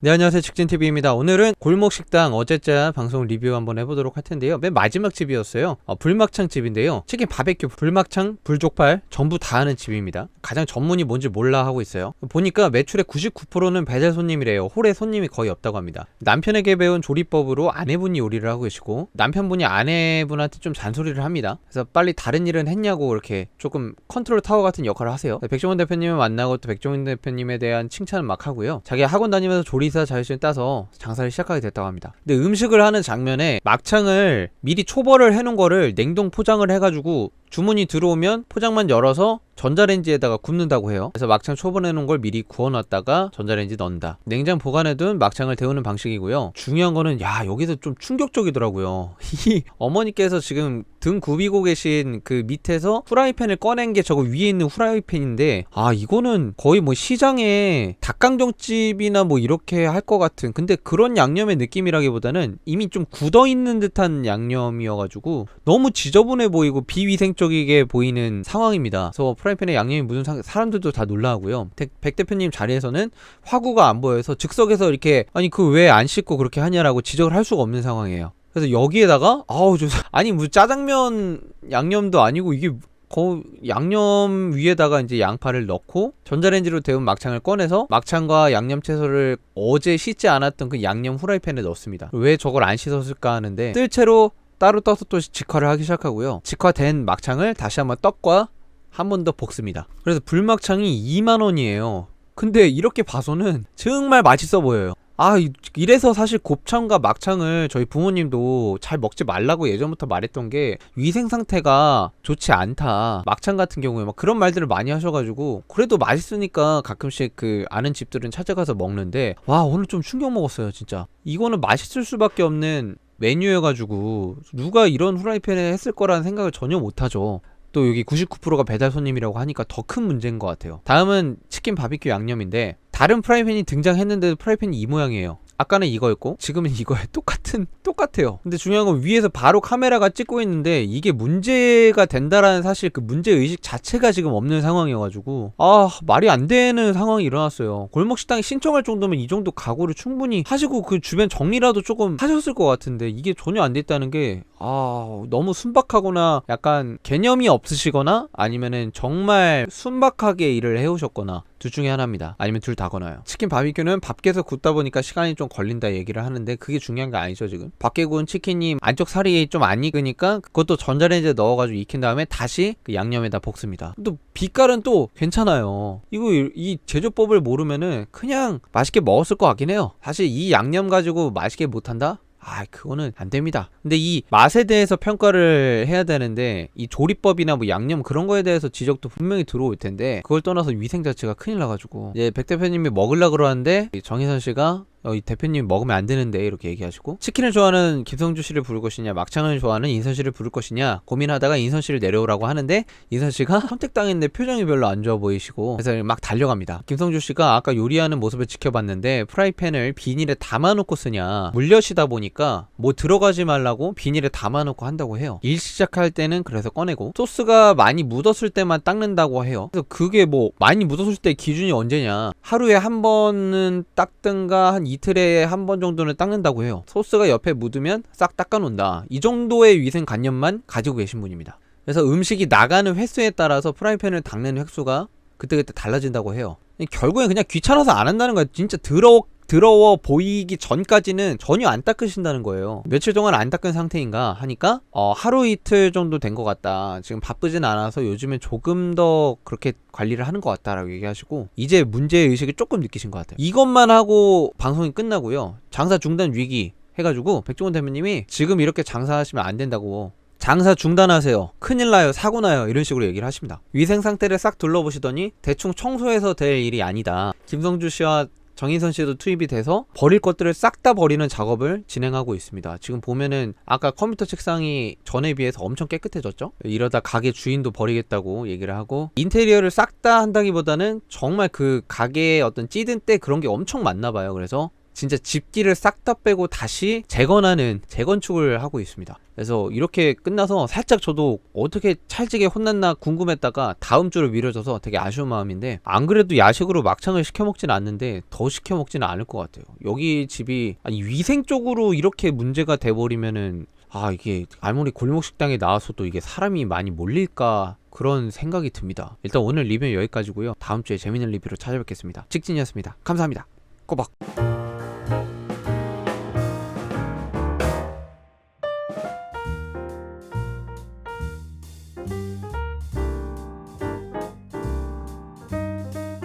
네 안녕하세요. 직진TV입니다. 오늘은 골목식당 어제자 방송 리뷰 한번 해보도록 할 텐데요. 맨 마지막 집이었어요. 어, 불막창 집인데요. 치킨 바베큐 불막창 불족발 전부 다 하는 집입니다. 가장 전문이 뭔지 몰라 하고 있어요. 보니까 매출의 99%는 배달 손님이래요. 홀에 손님이 거의 없다고 합니다. 남편에게 배운 조리법으로 아내분이 요리를 하고 계시고 남편분이 아내분한테 좀 잔소리를 합니다. 그래서 빨리 다른 일은 했냐고 이렇게 조금 컨트롤 타워 같은 역할을 하세요. 백종원 대표님을 만나고 또 백종원 대표님에 대한 칭찬을 막 하고요. 자기가 학원 다니면서 조리 사 자격증 따서 장사를 시작하게 됐다고 합니다. 근데 음식을 하는 장면에 막창을 미리 초벌을 해놓은 거를 냉동 포장을 해가지고 주문이 들어오면 포장만 열어서 전자레인지에다가 굽는다고 해요. 그래서 막창 초벌해 놓은 걸 미리 구워놨다가 전자레인지 넣는다. 냉장 보관해둔 막창을 데우는 방식이고요. 중요한 거는 야 여기서 좀 충격적이더라고요. 이 어머니께서 지금 등 굽이고 계신 그 밑에서 후라이팬을 꺼낸 게 저거 위에 있는 후라이팬인데 아 이거는 거의 뭐 시장에 닭강정집이나 뭐 이렇게 할 것 같은 근데 그런 양념의 느낌이라기보다는 이미 좀 굳어 있는 듯한 양념이어가지고 너무 지저분해 보이고 비위생 적이게 보이는 상황입니다. 그래서 프라이팬에 양념이 묻은 상 사람들도 다 놀라고요. 백, 백 대표님 자리에서는 화구가 안 보여서 즉석에서 이렇게 아니 그 왜 안 씻고 그렇게 하냐라고 지적을 할 수가 없는 상황이에요. 그래서 여기에다가 아우 저 아니 뭐 짜장면 양념도 아니고 이게 거 양념 위에다가 이제 양파를 넣고 전자레인지로 데운 막창을 꺼내서 막창과 양념 채소를 어제 씻지 않았던 그 양념 후라이팬에 넣습니다. 왜 저걸 안 씻었을까 하는데 뜰 채로 따로 떠서 또 직화를 하기 시작하고요. 직화된 막창을 다시 한번 떡과 한 번 더 볶습니다. 그래서 불막창이 2만 원이에요. 근데 이렇게 봐서는 정말 맛있어 보여요. 아, 이- 이래서 사실 곱창과 막창을 저희 부모님도 잘 먹지 말라고 예전부터 말했던 게 위생 상태가 좋지 않다. 막창 같은 경우에 막 그런 말들을 많이 하셔가지고 그래도 맛있으니까 가끔씩 그 아는 집들은 찾아가서 먹는데 와 오늘 좀 충격 먹었어요 진짜. 이거는 맛있을 수밖에 없는 메뉴여가지고 누가 이런 후라이팬에 했을 거라는 생각을 전혀 못하죠. 또 여기 99%가 배달 손님이라고 하니까 더 큰 문제인 것 같아요. 다음은 치킨 바비큐 양념인데 다른 프라이팬이 등장했는데도 프라이팬이 이 모양이에요. 아까는 이거였고 지금은 이거에 똑같은 똑같아요. 근데 중요한 건 위에서 바로 카메라가 찍고 있는데 이게 문제가 된다라는 사실 그 문제 의식 자체가 지금 없는 상황이어가지고 아 말이 안 되는 상황이 일어났어요. 골목 식당이 신청할 정도면 이 정도 각오를 충분히 하시고 그 주변 정리라도 조금 하셨을 것 같은데 이게 전혀 안 됐다는 게 아, 너무 순박하거나 약간 개념이 없으시거나 아니면은 정말 순박하게 일을 해오셨거나 둘 중에 하나입니다. 아니면 둘 다거나요. 치킨 바비큐는 밖에서 굽다 보니까 시간이 좀 걸린다 얘기를 하는데 그게 중요한 게 아니죠 지금. 밖에 구운 치킨이 안쪽 살이 좀 안 익으니까 그것도 전자레인지에 넣어가지고 익힌 다음에 다시 그 양념에다 볶습니다. 또 빛깔은 또 괜찮아요. 이거 이- 이 제조법을 모르면은 그냥 맛있게 먹었을 것 같긴 해요. 사실 이 양념 가지고 맛있게 못한다? 아, 그거는 안 됩니다. 근데 이 맛에 대해서 평가를 해야 되는데 이 조리법이나 뭐 양념 그런 거에 대해서 지적도 분명히 들어올 텐데 그걸 떠나서 위생 자체가 큰일 나가지고 이제 백 대표님이 먹으려 그러는데 이 정희선 씨가 어, 이 대표님 먹으면 안 되는데 이렇게 얘기하시고 치킨을 좋아하는 김성주 씨를 부를 것이냐 막창을 좋아하는 인선 씨를 부를 것이냐 고민하다가 인선 씨를 내려오라고 하는데 인선 씨가 선택당했는데 표정이 별로 안 좋아 보이시고 그래서 막 달려갑니다. 김성주 씨가 아까 요리하는 모습을 지켜봤는데 프라이팬을 비닐에 담아놓고 쓰냐 물엿이다 보니까 뭐 들어가지 말라고 비닐에 담아놓고 한다고 해요. 일 시작할 때는 그래서 꺼내고 소스가 많이 묻었을 때만 닦는다고 해요. 그래서 그게 뭐 많이 묻었을 때 기준이 언제냐 하루에 한 번은 닦든가 한 이틀에 한 번 정도는 닦는다고 해요. 소스가 옆에 묻으면 싹 닦아놓는다. 이 정도의 위생관념만 가지고 계신 분입니다. 그래서 음식이 나가는 횟수에 따라서 프라이팬을 닦는 횟수가 그때그때 달라진다고 해요. 결국엔 그냥 귀찮아서 안 한다는 거예요. 진짜 더러워 더러워 보이기 전까지는 전혀 안 닦으신다는 거예요. 며칠 동안 안 닦은 상태인가 하니까 어, 하루 이틀 정도 된 것 같다. 지금 바쁘진 않아서 요즘에 조금 더 그렇게 관리를 하는 것 같다라고 얘기하시고 이제 문제 의식을 조금 느끼신 것 같아요. 이것만 하고 방송이 끝나고요. 장사 중단 위기 해가지고 백종원 대표님이 지금 이렇게 장사하시면 안 된다고 장사 중단하세요. 큰일 나요. 사고 나요. 이런 식으로 얘기를 하십니다. 위생 상태를 싹 둘러보시더니 대충 청소해서 될 일이 아니다. 김성주 씨와 정인선 씨도 투입이 돼서 버릴 것들을 싹 다 버리는 작업을 진행하고 있습니다. 지금 보면은 아까 컴퓨터 책상이 전에 비해서 엄청 깨끗해졌죠? 이러다 가게 주인도 버리겠다고 얘기를 하고 인테리어를 싹 다 한다기보다는 정말 그 가게의 어떤 찌든 때 그런 게 엄청 많나 봐요. 그래서 진짜 집기를 싹 다 빼고 다시 재건하는 재건축을 하고 있습니다. 그래서 이렇게 끝나서 살짝 저도 어떻게 찰지게 혼났나 궁금했다가 다음 주로 미뤄져서 되게 아쉬운 마음인데 안 그래도 야식으로 막창을 시켜 먹진 않는데 더 시켜 먹지는 않을 것 같아요. 여기 집이 아니 위생 쪽으로 이렇게 문제가 돼 버리면은 아 이게 아무리 골목 식당에 나와서도 이게 사람이 많이 몰릴까 그런 생각이 듭니다. 일단 오늘 리뷰는 여기까지고요. 다음 주에 재밌는 리뷰로 찾아뵙겠습니다. 직진이었습니다. 감사합니다. 꼬박.